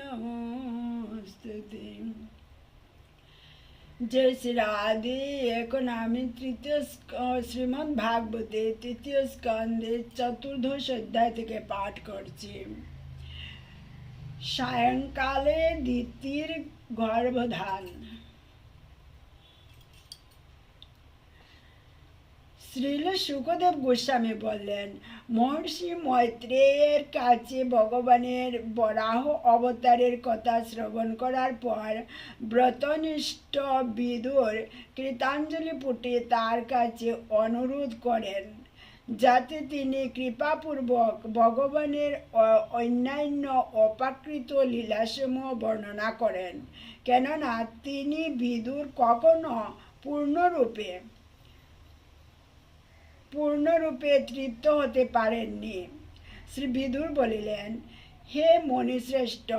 নমস্তুতে জয় শ্রী রাধে এখন আমি তৃতীয় শ্রীমদ্ ভাগবতে তৃতীয় স্কন্ধে চতুর্দশ অধ্যায় থেকে পাঠ করছি। সায়ংকালে দ্বিতীয় গর্ভধান। শ্রীল সুখদেব গোস্বামী বললেন, মহর্ষি মৈত্রেয়ের কাছে ভগবানের বরাহ অবতারের কথা শ্রবণ করার পর ব্রতনিষ্ঠ বিদুর কৃতাঞ্জলি পুটে তার কাছে অনুরোধ করেন, যাতে তিনি কৃপাপূর্বক ভগবানের অন্যান্য অপাকৃত লীলাসমূহ বর্ণনা করেন। কেননা তিনি বিদুর কখনো পূর্ণরূপে পূর্ণরূপে তৃপ্ত হতে পারেননি। শ্রী বিদুর বলিলেন, হে মণিশ্রেষ্ঠ,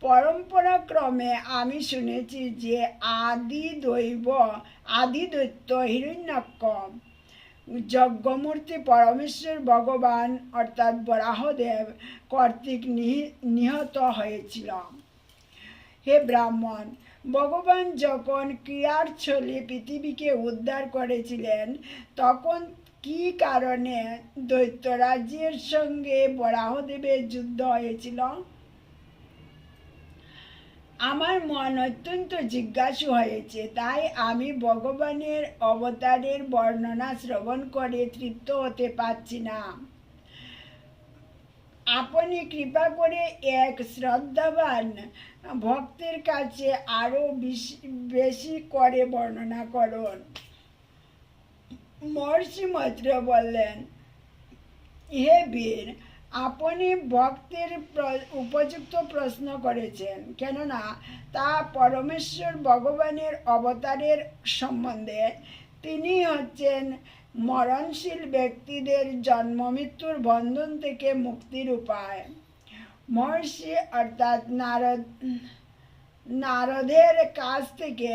পরম্পরাক্রমে আমি শুনেছি যে আদি দৈব আদি দৈত্য হিরণ্যাক্ষ, যজ্ঞমূর্তি পরমেশ্বর ভগবান অর্থাৎ বরাহদেব কর্তৃক নিহি- নিহত হয়েছিল। হে ব্রাহ্মণ, ভগবান যখন ক্রিয়ার ছলে পৃথিবীকে উদ্ধার করেছিলেন, তখন কি কারণে দৈত্যরাজ্যের সঙ্গে বরাহদেবের যুদ্ধ হয়েছিল? আমার মন অত্যন্ত জিজ্ঞাসু হয়েছে, তাই আমি ভগবানের অবতারের বর্ণনা শ্রবণ করে তৃপ্ত হতে পারছি না। আপনি কৃপা করে এক শ্রদ্ধাবান ভক্তের কাছে আরও বেশি বেশি করে বর্ণনা করুন। মহর্ষি মৈত্র বললেন, হে বীর, আপনি ভক্তের উপযুক্ত প্রশ্ন করেছেন। কেননা তা পরমেশ্বর ভগবানের অবতারের সম্বন্ধে। তিনি হচ্ছেন মরণশীল ব্যক্তিদের জন্ম মৃত্যুর বন্ধন থেকে মুক্তির উপায়। মহর্ষি অর্থাৎ নারদ নারদের কাছ থেকে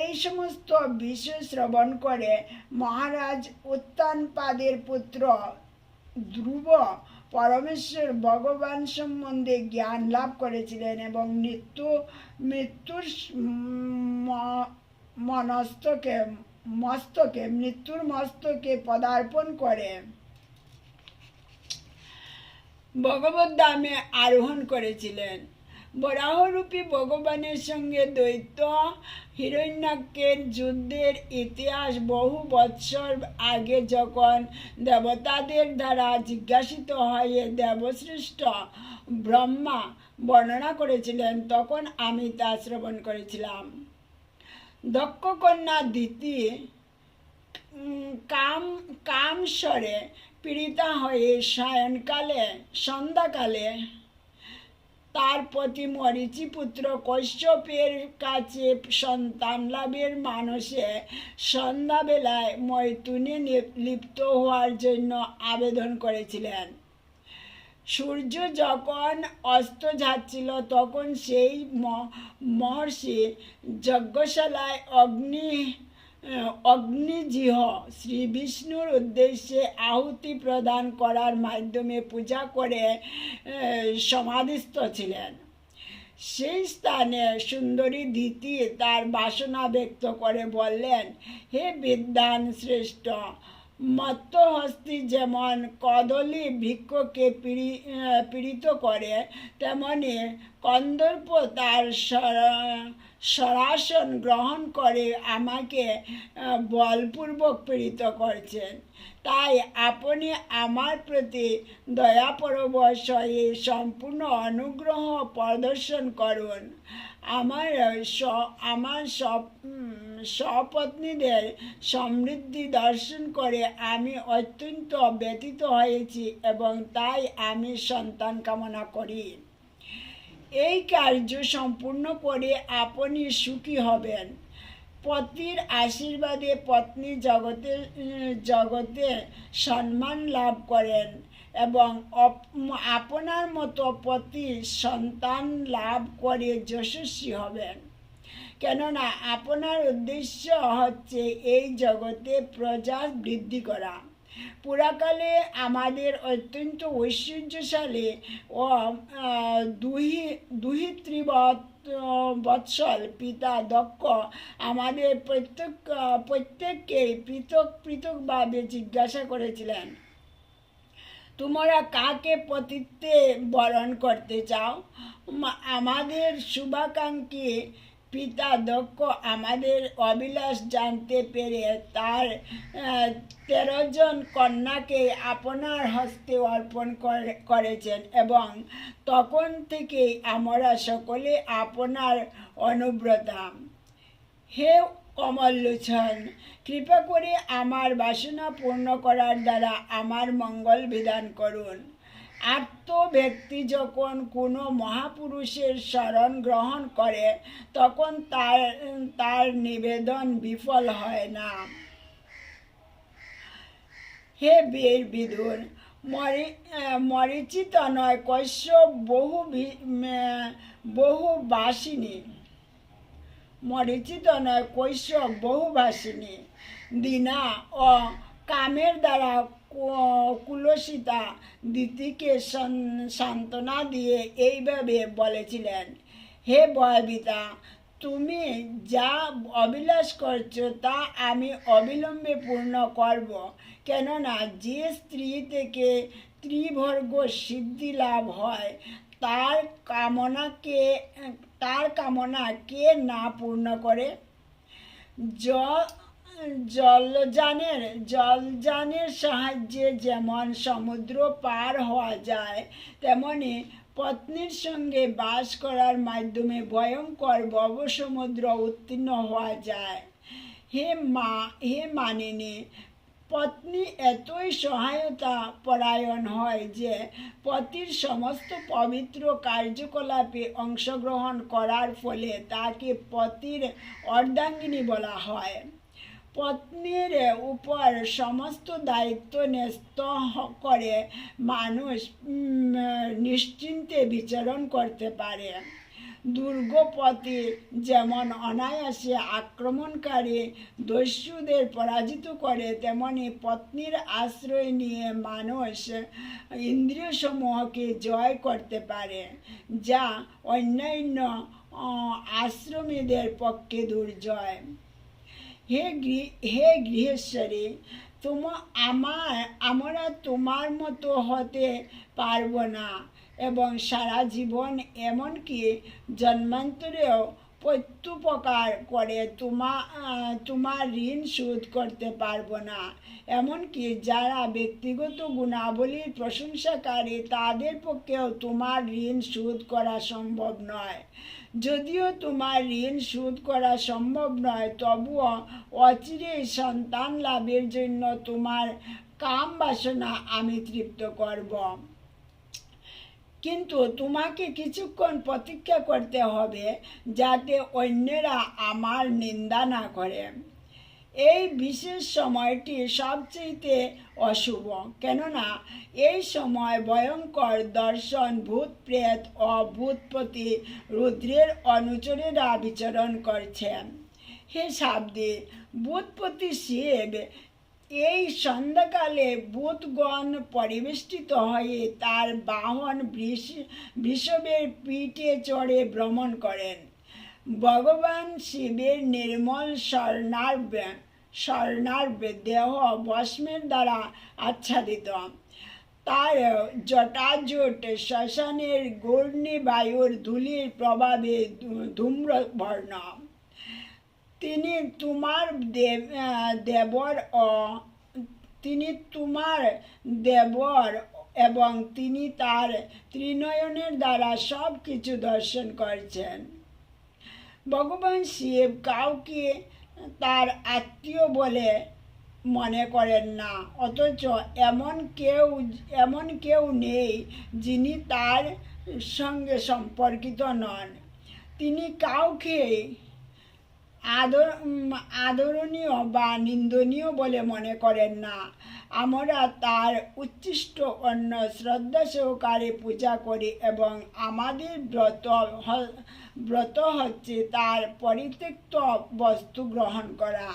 এই সমস্ত বিষয় শ্রবণ করে মহারাজ উত্তানপাদের পুত্র ধ্রুব পরমেশ্বর ভগবান সম্বন্ধে জ্ঞান লাভ করেছিলেন এবং মৃত্যু, মৃত্যুর মনস্তকে, মস্তকে, মৃত্যুর মস্তকে পদার্পণ করে। ভগবত দামে আরোহণ করেছিলেন। বরাহরূপী ভগবানের সঙ্গে দ্বৈত হিরণ্যাক্ষের যুদ্ধের ইতিহাস বহু বৎসর আগে যখন দেবতাদের দ্বারা জিজ্ঞাসিত হয়ে দেবশ্রেষ্ঠ ব্রহ্মা বর্ণনা করেছিলেন, তখন আমি তা শ্রবণ করেছিলাম। দক্ষ কন্যা দিতি কাম, কামস্বরে পীড়িতা হয়ে সায়নকালে, সন্ধ্যাকালে তার প্রতি মরিচিপুত্র কশ্যপের কাছে সন্তান লাভের মানসে সন্ধ্যাবেলায় লিপ- লিপ্ত হওয়ার জন্য আবেদন করেছিলেন। সূর্য যখন অস্ত যাচ্ছিল, তখন সেই মহর্ষি যজ্ঞশালায় অগ্নি অগ্নিজিহ শ্রী বিষ্ণুর উদ্দেশ্যে আহুতি প্রদান করার মাধ্যমে পূজা করে সমাধিস্থ ছিলেন। সেই স্থানে সুন্দরী দিতি তার বাসনা ব্যক্ত করে বললেন, হে বিদ্যান শ্রেষ্ঠ, মত্তহস্তি যেমন কদলী বৃক্ষকে পীড়ি- পীড়িত করে, তেমনি কন্দর্প তার সরাসন গ্রহণ করে আমাকে বলপূর্বক পীড়িত করছেন। তাই আপনি আমার প্রতি দয়াপরবশ হয়ে সম্পূর্ণ অনুগ্রহ প্রদর্শন করুন। আমার আমার সব সপত্নীদের সমৃদ্ধি দর্শন করে আমি অত্যন্ত ব্যতীত হয়েছি এবং তাই আমি সন্তান কামনা করি। এই কার্য সম্পূর্ণ করে আপনি সুখী হবেন। পতির আশীর্বাদে পত্নী জগতে জগতে সম্মান লাভ করেন এবং আপনার মতো পতি সন্তান লাভ করে যশস্বী হবেন। কেননা, আপনার উদ্দেশ্য হচ্ছে এই জগতে প্রজা বৃদ্ধি করা। পুরাকালে আমাদের অত্যন্ত ঐশ্বর্যশালী, ও দুহি দুহি বৎসল পিতা দক্ষ আমাদের প্রত্যেক প্রত্যেককেই পৃথক, পৃথকভাবে জিজ্ঞাসা করেছিলেন, তোমরা কাকে পতিত্বে বরণ করতে চাও? আমাদের শুভাকাঙ্ক্ষী পিতা দক্ষ আমাদের অবিলাস জানতে পেরে তার আহ, তেরো জন কন্যাকে আপনার হস্তে অর্পণ করে- করেছেন এবং তখন থেকেই আমরা সকলে আপনার অনুব্রতা। হে কমললোচন কৃপা করে আমার বাসনা পূর্ণ করার দ্বারা আমার মঙ্গল বিধান করুন। আত্ম ব্যক্তি যখন কোনো মহাপুরুষের শরণ গ্রহণ করে, তখন তার তার নিবেদন বিফল হয় না। হে বীর বিদুর, মরি, মরিচিত নয়, কৈশ্যপ বহু বহু বাসিনী। মরিচিত নয় কৈশব বহুভাষিনী দিনা ও কামের দ্বারা কুলসিতা দিতিকে সান্ত্বনা দিয়ে এইভাবে বলেছিলেন, হে বয়বিতা তুমি যা অবিলাস করছ তা আমি অবিলম্বে পূর্ণ করব। কেননা যে স্ত্রী থেকে ত্রিভর্গ সিদ্ধি লাভ হয়, তার কামনাকে, তার কামনা কে না পূর্ণ করে? জ- জলযানের জলযানের সাহায্যে যেমন সমুদ্র পার হওয়া যায়, তেমনি পত্নীর সঙ্গে বাস করার মাধ্যমে ভয়ঙ্কর ভবসমুদ্র উত্তীর্ণ হওয়া যায়। হে মা, হে মানিনী, পত্নী এতই সহায়তা পরায়ণ হয় যে পতির সমস্ত পবিত্র কার্যকলাপে অংশগ্রহণ করার ফলে তাকে পতির অর্ধাঙ্গিনী বলা হয়। পত্নীর উপর সমস্ত দায়িত্ব ন্যস্ত করে মানুষ নিশ্চিন্তে বিচরণ করতে পারে। দুর্গপতি যেমন অনায়াসে আক্রমণকারী, দস্যুদের পরাজিত করে, তেমনি পত্নীর আশ্রয় নিয়ে মানুষ ইন্দ্রিয় সমূহকে জয় করতে পারে, যা অন্যান্য আশ্রমীদের পক্ষে দুর্জয়। হে গৃহ, হে গৃহেশ্বরী তোম আমার আমরা তোমার মতো হতে পারব না। এবং সারা জীবন এমনকি জন্মান্তরেও প্রত্যুপকার করে তোমা তোমার ঋণ শোধ করতে পারব না। এমনকি যারা ব্যক্তিগত গুণাবলীর প্রশংসাকারী তাদের পক্ষেও তোমার ঋণ শোধ করা সম্ভব নয়। যদিও তোমার ঋণ শোধ করা সম্ভব নয়, তবুও অচিরেই সন্তান লাভের জন্য তোমার কাম বাসনা আমি তৃপ্ত করব। কিন্তু তোমাকে কিছুক্ষণ প্রতীক্ষা করতে হবে যাতে অন্যেরা আমার নিন্দা না করে। এই বিশেষ সময়টি সবচেয়ে অশুভ, কেননা এই সময় ভয়ঙ্কর দর্শন, ভূত প্রেত ও ভূতপতি রুদ্রের অনুচরেরা বিচরণ করছেন হে সাবদি ভূতপতি শিব এই সন্ধ্যাকালে বুধগণ পরিবেষ্টিত হয়ে তার বাহন বৃষ বৃষভের পিঠে চড়ে ভ্রমণ করেন। ভগবান শিবের নির্মল স্বর্ণার্ভ স্বর্ণার্ভ দেহ ভস্মের দ্বারা আচ্ছাদিত। তার জটাজট শ্মশানের ঘূর্ণি বায়ুর ধূলির প্রভাবে ধূম্রবর্ণ। তিনি তোমার দেব দেবর ও তিনি তোমার দেবর এবং তিনি তার ত্রিনয়নের দ্বারা সব কিছু দর্শন করছেন। ভগবান শিব কাউকে তার আত্মীয় বলে মনে করেন না, অথচ এমন কেউ এমন কেউ নেই যিনি তার সঙ্গে সম্পর্কিত নন। তিনি কাউকে আদর আদরণীয় বা নিন্দনীয় বলে মনে করেন না। আমরা তার উচ্ছিষ্ট অন্য শ্রদ্ধা সহকারে পূজা করি এবং আমাদের ব্রত ব্রত হচ্ছে তার পরিত্যক্ত বস্তু গ্রহণ করা।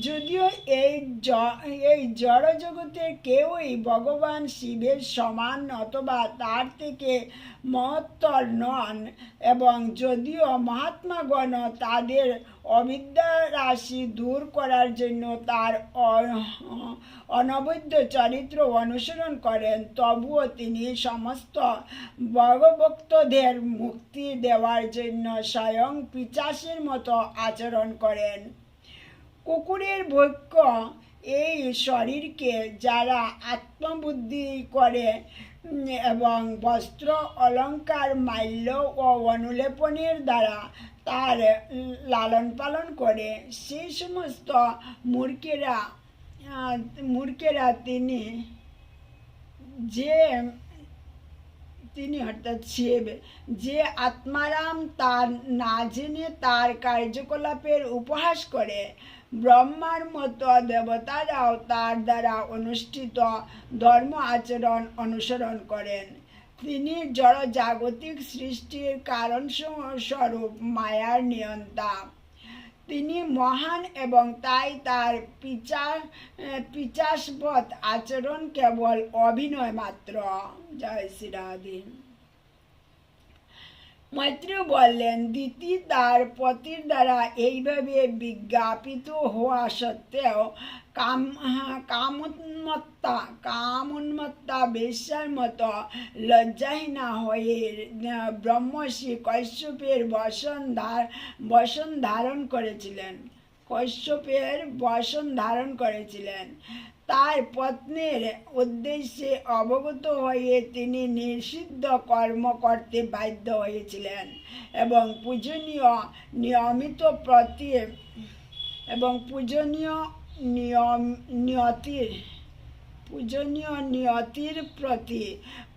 যদিও এই এই জড় জগতের কেউই ভগবান শিবের সমান অথবা তার থেকে মহত্তর নন এবং যদিও মহাত্মাগণ তাদের অবিদ্যা রাশি দূর করার জন্য তার অনবদ্য চরিত্র অনুসরণ করেন। তবুও তিনি সমস্ত ভগভক্তদের মুক্তি দেওয়ার জন্য স্বয়ং পিচাসের মতো আচরণ করেন। কুকুরের বৈক্য এই শরীরকে যারা আত্মবুদ্ধি করে এবং বস্ত্র, অলঙ্কার, মাল্য ও অনুলেপনের দ্বারা তার লালন পালন করে সেই সমস্ত মূর্খেরা মূর্খেরা তিনি যে, তিনি অর্থাৎ শিব, যে আত্মারাম তার না জেনে তার কার্যকলাপের উপহাস করে, ব্রহ্মার মতো দেবতারাও তার দ্বারা অনুষ্ঠিত ধর্ম আচরণ অনুসরণ করেন। তিনি জড়জাগতিক সৃষ্টির কারণ স্বরূপ মায়ার নিয়ন্তা। তিনি মহান এবং তাই তার পিচা পিচাসবৎ আচরণ কেবল অভিনয় মাত্র জয় শ্রী রাধে মৈত্রী বললেন দিতি তার পতির দ্বারা এইভাবে বিজ্ঞাপিত হওয়া সত্ত্বেও কাম কামোন্মত্তা কামোন্মত্তা বেশ্যার মতো লজ্জাহীনা হয়ে ব্রহ্মশ্রী কশ্যপের বসন ধার, বসন ধারণ করেছিলেন। কশ্যপের বসন ধারণ করেছিলেন। তার পত্নের উদ্দেশ্যে অবগত হয়ে তিনি নিষিদ্ধ কর্ম করতে বাধ্য হয়েছিলেন এবং পূজনীয় নিয়মিত প্রতি এবং পূজনীয় নিয়ম, নিয়তির, পূজনীয় নিয়তির প্রতি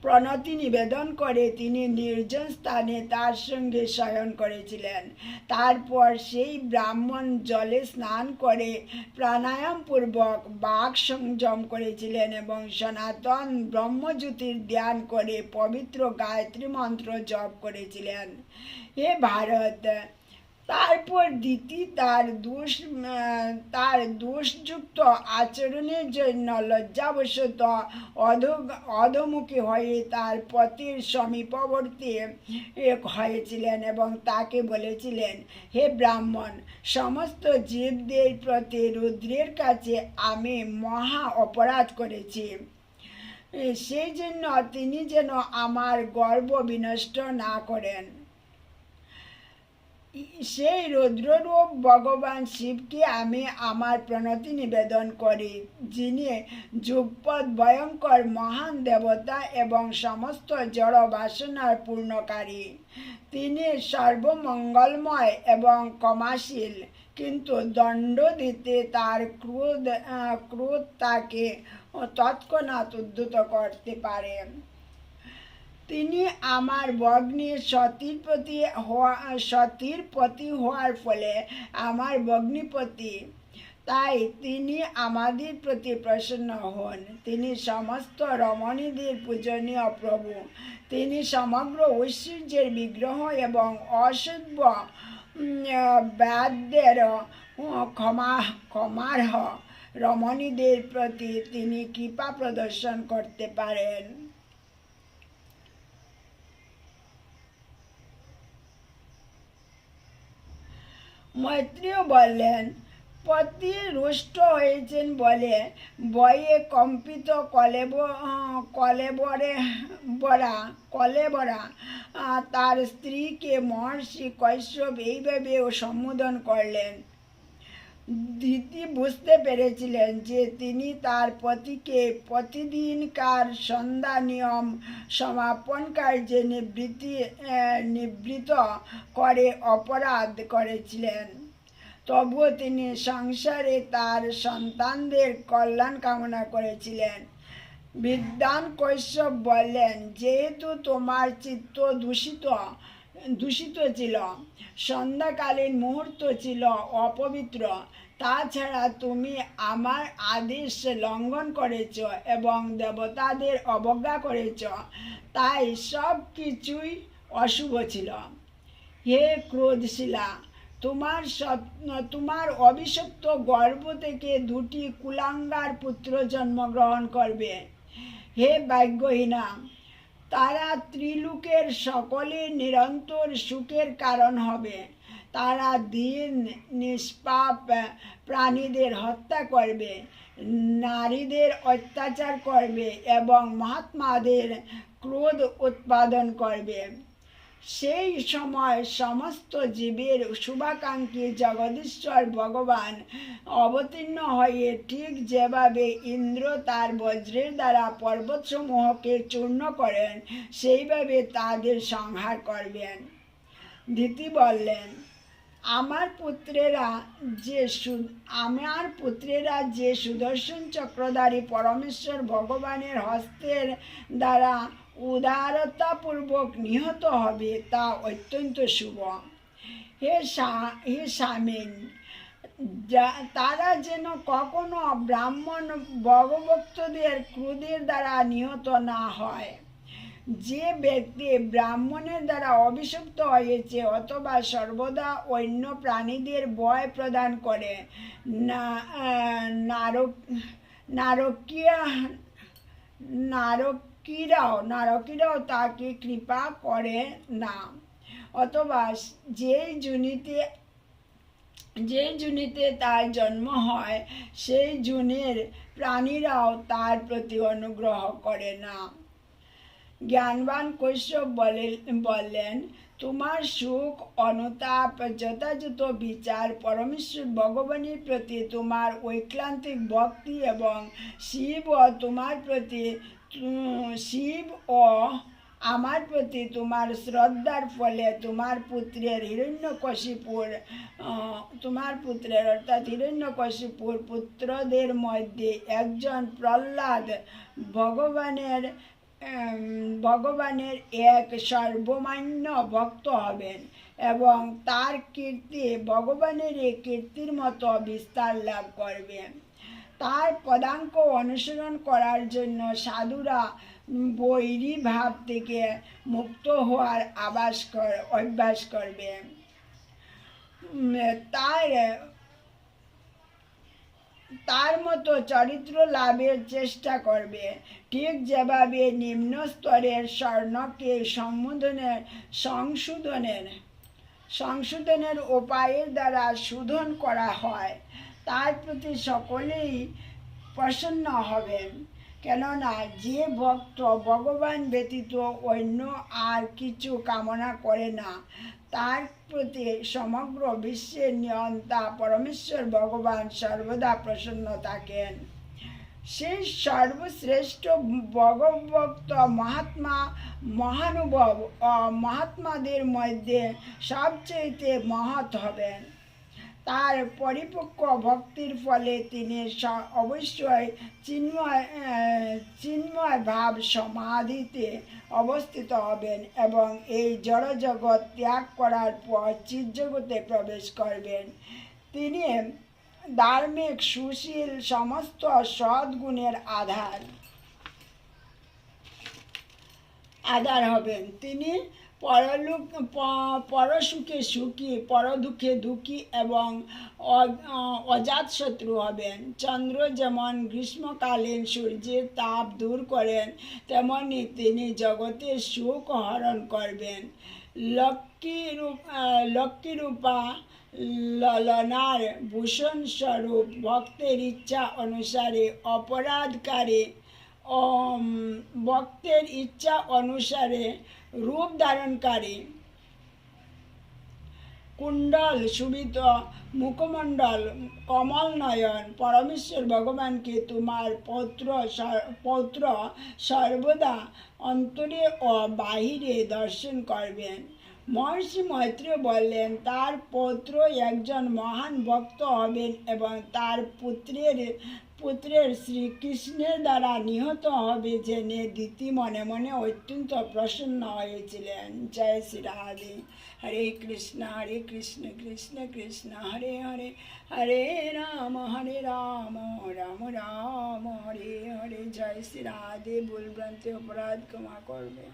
প্রণতি নিবেদন করে তিনি নির্জন স্থানে তার সঙ্গে শয়ন করেছিলেন। তারপর সেই ব্রাহ্মণ জলে স্নান করে প্রাণায়ামপূর্বক বাক সংযম করেছিলেন এবং সনাতন ব্রহ্মজ্যোতির ধ্যান করে পবিত্র গায়ত্রী মন্ত্র জপ করেছিলেন। হে ভারত তারপর দিতি তার দোষ তার দোষযুক্ত আচরণের জন্য লজ্জাবশত অধ অধমুখী হয়ে তার পতির সমীপবর্তী হয়েছিলেন এবং তাকে বলেছিলেন, হে ব্রাহ্মণ, সমস্ত জীবদের প্রতি রুদ্রের কাছে আমি মহা অপরাধ করেছি। সেই জন্য তিনি যেন আমার গর্ব বিনষ্ট না করেন। সেই রুদ্ররূপ ভগবান শিবকে আমি আমার প্রণতি নিবেদন করি, যিনি যুগপদ ভয়ঙ্কর মহান দেবতা এবং সমস্ত জড় বাসনার পূর্ণকারী। তিনি সর্বমঙ্গলময় এবং ক্ষমাশীল, কিন্তু দণ্ড দিতে তার ক্রোধ ক্রোধ তাকে তৎক্ষণাৎ উদ্ধত করতে পারে। তিনি আমার ভগ্নীর সতীর প্রতি হওয়া সতীর প্রতি হওয়ার ফলে আমার ভগ্নিপতি। তাই তিনি আমাদের প্রতি প্রসন্ন হন। তিনি সমস্ত রমণীদের পূজনীয় প্রভু। তিনি সমগ্র ঐশ্বর্যের বিগ্রহ এবং উম, ব্যাধদের ক্ষমা ক্ষমার্হ রমণীদের প্রতি তিনি কৃপা প্রদর্শন করতে পারেন। মৈত্রীয় বললেন, পতি রুষ্ট হয়েছেন বলে বয়ে কম্পিত কলেব কলেবরে বরা, কলেবরা তার স্ত্রীকে মহর্ষি কৈশ্যব এইভাবেও সম্বোধন করলেন। দিতি বুঝতে পেরেছিলেন যে তিনি তার পতিকে প্রতিদিনকার সন্ধ্যা নিয়ম সমাপন কার্যে নিবৃত্তি নিবৃত করে অপরাধ করেছিলেন। তবুও তিনি সংসারে তার সন্তানদের কল্যাণ কামনা করেছিলেন। বিদ্যান কৈশ্যপ বললেন, যেহেতু তোমার চিত্ত দূষিত দূষিত ছিল, সন্ধ্যাকালীন মুহূর্ত ছিল অপবিত্র। তাছাড়া তুমি আমার আদেশ লঙ্ঘন করেছ এবং দেবতাদের অবজ্ঞা করেছ, তাই সব কিছুই অশুভ ছিল। হে ক্রোধশিলা তোমার স্বপ্ন, তোমার অভিশপ্ত গর্ভ থেকে দুটি কুলাঙ্গার পুত্র জন্মগ্রহণ করবে। হে ভাগ্যহীনা তারা ত্রিলোকের সকলে নিরন্তর সুখের কারণ হবে। তারা দিন নিষ্পাপ প্রাণীদের হত্যা করবে, নারীদের অত্যাচার করবে এবং মহাত্মাদের ক্রোধ উৎপাদন করবে। সেই সময় সমস্ত জীবের শুভাকাঙ্ক্ষী জগদীশ্বর ভগবান অবতীর্ণ হয়ে ঠিক যেভাবে ইন্দ্র তার বজ্রের দ্বারা পর্বতসমূহকে চূর্ণ করেন, সেইভাবে তাদের সংহার করবেন। দিতি বললেন, আমার পুত্রেরা যে সু- আমার পুত্রেরা যে সুদর্শন চক্রধারী পরমেশ্বর ভগবানের হস্তের দ্বারা উদারতাপূর্বক নিহত হবে তা অত্যন্ত শুভ। হে হে স্বামীন তারা যেন কখনো ব্রাহ্মণ ভগভক্তদের ক্রোধের দ্বারা নিহত না হয়। যে ব্যক্তি ব্রাহ্মণের দ্বারা অভিশপ্ত হয়েছে অথবা সর্বদা অন্য প্রাণীদের বয় প্রদান করে, না নারক, নারকীয় নারকীরাও নারকীরাও তাকে কৃপা করে না। অথবা যেই জুনিতে, যে জুনিতে তার জন্ম হয়, সেই জুনের প্রাণীরাও তার প্রতি অনুগ্রহ করে না। জ্ঞানবান কৈশব বলে, বললেন তোমার সুখ, অনুতাপ, যথাযথ বিচার, পরমেশ্বর ভগবানের প্রতি তোমার ঐক্লান্তিক ভক্তি এবং শিব ও তোমার প্রতি শিব ও আমার প্রতি তোমার শ্রদ্ধার ফলে তোমার পুত্রের হিরণ্যকশিপুর তোমার পুত্রের অর্থাৎ হিরণ্যকশিপুর পুত্রদের মধ্যে একজন প্রহ্লাদ ভগবানের ভগবানের এক সর্বমান্য ভক্ত হবেন এবং তার কীর্তি ভগবানের এই কীর্তির মতো বিস্তার লাভ করবে তার পদাঙ্ক অনুসরণ করার জন্য সাধুরা বৈরী ভাব থেকে মুক্ত হওয়ার আবাস কর, অভ্যাস করবে। তার তার মতো চরিত্র লাভের চেষ্টা করবে। ঠিক যেভাবে নিম্ন স্তরের স্বর্ণকে সম্বোধনের সংশোধনের সংশোধনের উপায়ের দ্বারা শোধন করা হয়, তার প্রতি সকলেই প্রসন্ন হবেন। কেননা যে ভক্ত ভগবান ব্যতীত অন্য আর কিছু কামনা করে না তার প্রতি সমগ্র বিশ্বের নিয়ন্তা পরমেশ্বর ভগবান সর্বদা প্রসন্ন থাকেন। সেই সর্বশ্রেষ্ঠ ভগবক্ত মহাত্মা, মহানুভব মহাত্মাদের মধ্যে সবচেয়ে মহৎ হবেন। তার পরিপক্ক ভক্তির ফলে তিনি অবশ্যই চিন্ময় চিন্ময় ভাব সমাধিতে অবস্থিত হবেন এবং এই জড়জগৎ ত্যাগ করার পর চিৎজগতে প্রবেশ করবেন। তিনি ধার্মিক, সুশীল, সমস্ত সদ্গুণের আধার আধার হবেন। তিনি পরলোক পরসুখে সুখী, পরদুঃখে দুঃখী এবং অ- অ- অজাতশত্রু হবেন। চন্দ্র যেমন গ্রীষ্মকালীন সূর্যের তাপ দূর করেন, তেমনি তিনি জগতের সুখ হরণ করবেন। লক্ষ্মী লক্ষ্মী রূপা ললনার ভূষণ স্বরূপ ভক্তের ইচ্ছা অনুসারে অপরাধকারী ভক্তের ইচ্ছা অনুসারে রূপ ধারণকারী। কুণ্ডল সুবিত মুখমণ্ডল কমল নয়ন, পরমেশ্বর ভগবানকে তোমার পৌত্র পৌত্র সর্বদা অন্তরে ও বাহিরে দর্শন করবেন। মহর্ষি মৈত্র বললেন, তার পৌত্র একজন মহান ভক্ত হবেন এবং তার পুত্রের পুত্রের শ্রীকৃষ্ণের দ্বারা নিহত হবে জেনে দিতি মনে মনে অত্যন্ত প্রসন্ন হয়েছিলেন। জয় শ্রী রাধে। হরে কৃষ্ণ হরে কৃষ্ণ কৃষ্ণ কৃষ্ণ, হরে হরে হরে রাম হরে রাম রাম রাম, হরে হরে। জয় শ্রী রাধে। ভুল ভ্রান্তি অপরাধ ক্ষমা করবেন।